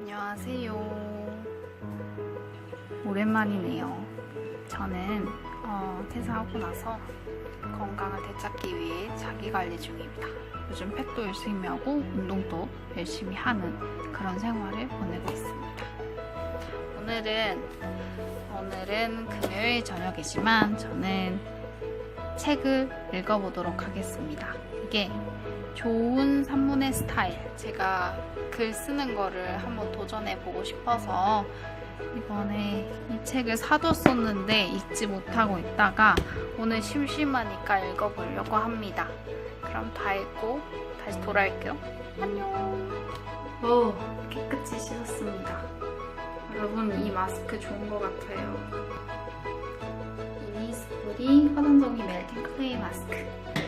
안녕하세요. 오랜만이네요. 저는 어, 퇴사하고 나서 건강을 되찾기 위해 자기 관리 중입니다. 요즘 팩도 열심히 하고 운동도 열심히 하는 그런 생활을 보내고 있습니다. 오늘은 오늘은 금요일 저녁이지만 저는 책을 읽어보도록 하겠습니다. 이게 좋은 산문의 스타일. 제가 글 쓰는 거를 한번 도전해 보고 싶어서 이번에 이 책을 사뒀었는데 읽지 못하고 있다가 오늘 심심하니까 읽어보려고 합니다. 그럼 다 읽고 다시 돌아올게요. 안녕. 오, 깨끗이 씻었습니다. 여러분 이 마스크 좋은 것 같아요. 이니스프리 화장정리 멜팅 클레이 마스크.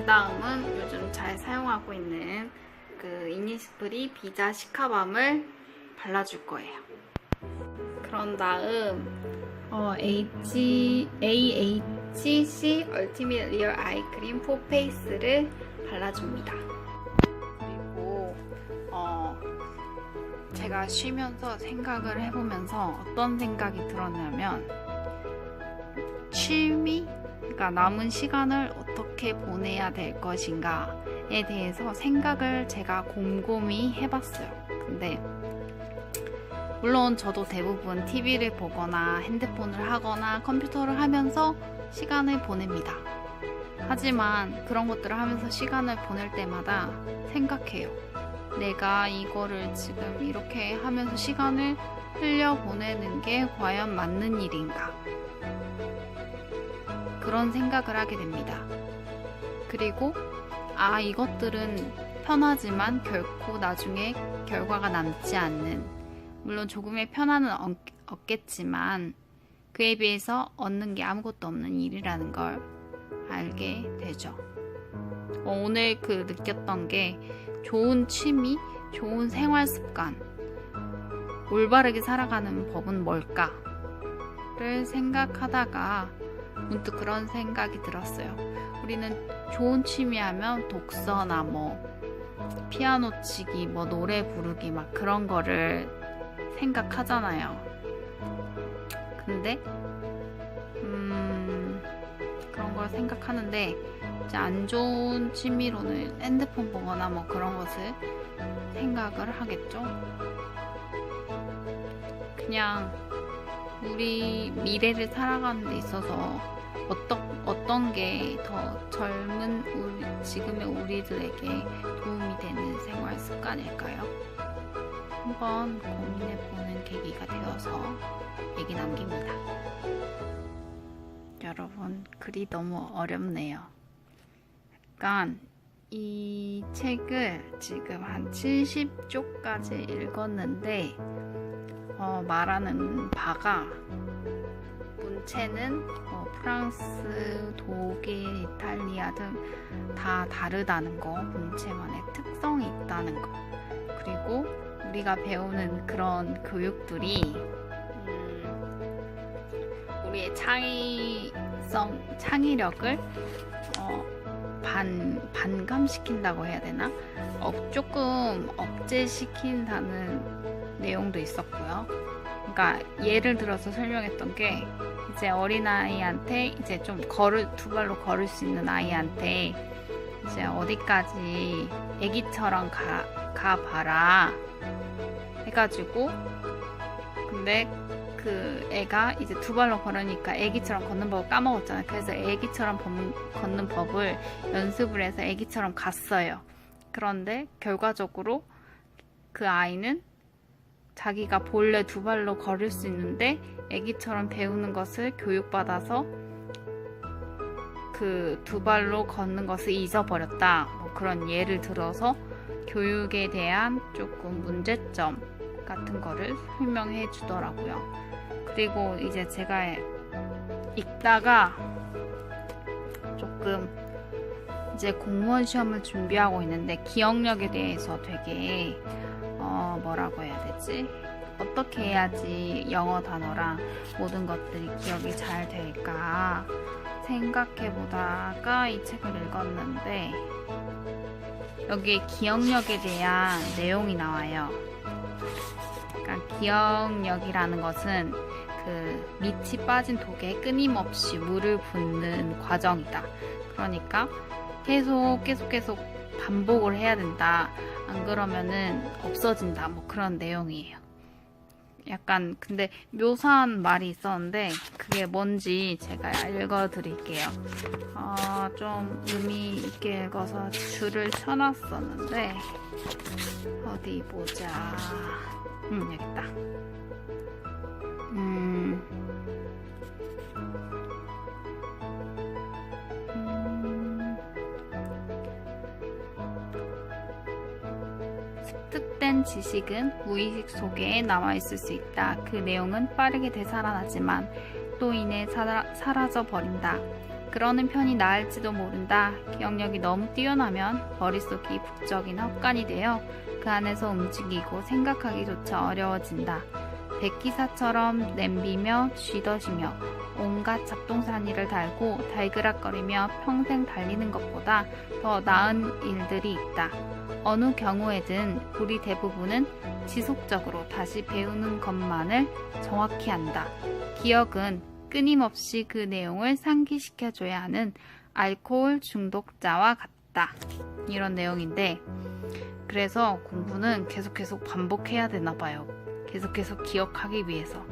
짱! 그 다음은 요즘 잘 사용하고 있는 그 이니스프리 비자 시카밤을 발라줄 거예요. 그런 다음 어, H, AHC 얼티밋 리얼 아이 크림 포 페이스를 발라줍니다. 그리고 어, 제가 쉬면서 생각을 해보면서 어떤 생각이 들었냐면 취미, 그러니까 남은 시간을 어떻게 보내야 될 것인가에 대해서 생각을 제가 곰곰이 해봤어요. 근데 물론 저도 대부분 TV를 보거나 핸드폰을 하거나 컴퓨터를 하면서 시간을 보냅니다. 하지만 그런 것들을 하면서 시간을 보낼 때마다 생각해요. 내가 이거를 지금 이렇게 하면서 시간을 흘려 보내는 게 과연 맞는 일인가? 그런 생각을 하게 됩니다. 그리고 아, 이것들은 편하지만 결코 나중에 결과가 남지 않는 물론 조금의 편안은 얻, 얻겠지만 그에 비해서 얻는 게 아무것도 없는 일이라는 걸 알게 되죠. 어, 오늘 그 느꼈던 게 좋은 취미, 좋은 생활 습관, 올바르게 살아가는 법은 뭘까를 생각하다가 문득 그런 생각이 들었어요. 우리는 좋은 취미 하면 독서나 뭐 피아노 치기, 뭐 노래 부르기 막 그런 거를 생각하잖아요. 근데 음 그런 걸 생각하는데 이제 안 좋은 취미로는 핸드폰 보거나 뭐 그런 것을 생각을 하겠죠. 그냥 우리 미래를 살아가는 데 있어서 어떤 어떤 게 더 젊은 우리, 지금의 우리들에게 도움이 되는 생활 습관일까요? 한번 고민해 보는 계기가 되어서 얘기 남깁니다. 여러분 글이 너무 어렵네요. 약간 이 책을 지금 한 70쪽까지 읽었는데 어, 말하는 바가 문체는 뭐 프랑스, 독일, 이탈리아 등 다 다르다는 거, 문체만의 특성이 있다는 거, 그리고 우리가 배우는 그런 교육들이 음, 우리의 창의성, 창의력을 어, 반, 반감시킨다고 해야 되나? 어, 조금 억제시킨다는 내용도 있었고요. 그러니까 예를 들어서 설명했던 게 이제 어린아이한테 이제 좀 걸을 두 발로 걸을 수 있는 아이한테 이제 어디까지 애기처럼 가, 가봐라 해가지고 근데 그 애가 이제 두 발로 걸으니까 애기처럼 걷는 법을 까먹었잖아요. 그래서 애기처럼 법- 걷는 법을 연습을 해서 애기처럼 갔어요. 그런데 결과적으로 그 아이는 자기가 본래 두 발로 걸을 수 있는데 애기처럼 배우는 것을 교육받아서 그 두 발로 걷는 것을 잊어버렸다. 뭐 그런 예를 들어서 교육에 대한 조금 문제점 같은 거를 설명해 주더라고요. 그리고 이제 제가 읽다가 조금 이제 공무원 시험을 준비하고 있는데 기억력에 대해서 되게 어 뭐라고 해야 되지? 어떻게 해야지 영어 단어랑 모든 것들이 기억이 잘 될까 생각해 보다가 이 책을 읽었는데 여기에 기억력에 대한 내용이 나와요. 그러니까 기억력이라는 것은 그 밑이 빠진 독에 끊임없이 물을 붓는 과정이다. 그러니까 계속 계속 계속 반복을 해야 된다. 안 그러면은 없어진다. 뭐 그런 내용이에요. 약간 근데 묘사한 말이 있었는데 그게 뭔지 제가 읽어드릴게요. 아, 좀 의미 있게 읽어서 줄을 쳐놨었는데 어디 보자. 음, 여기 있다. 습득된 지식은 무의식 속에 남아 있을 수 있다. 그 내용은 빠르게 되살아나지만 또 인해 사라, 사라져 버린다. 그러는 편이 나을지도 모른다. 기억력이 너무 뛰어나면 머릿속이 북적이나 헛간이 되어 그 안에서 움직이고 생각하기조차 어려워진다. 백기사처럼 냄비며 쥐덫이며 온갖 잡동사니를 달고 달그락거리며 평생 달리는 것보다 더 나은 일들이 있다. 어느 경우에든 우리 대부분은 지속적으로 다시 배우는 것만을 정확히 한다. 기억은 끊임없이 그 내용을 상기시켜줘야 하는 알코올 중독자와 같다. 이런 내용인데, 그래서 공부는 계속 계속 반복해야 되나 봐요. 계속 계속 기억하기 위해서.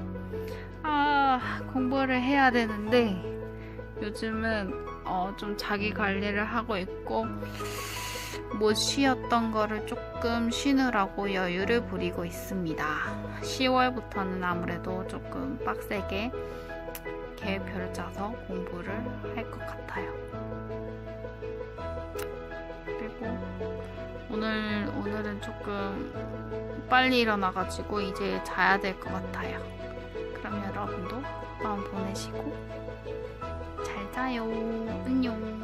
아, 공부를 해야 되는데, 요즘은 어, 좀 자기 관리를 하고 있고, 못 쉬었던 거를 조금 쉬느라고 여유를 부리고 있습니다. 10월부터는 아무래도 조금 빡세게 계획표를 짜서 공부를 할 것 같아요. 오늘 오늘은 조금 빨리 일어나가지고 이제 자야 될 것 같아요. 그럼 여러분도 마음 보내시고 잘 자요. 안녕.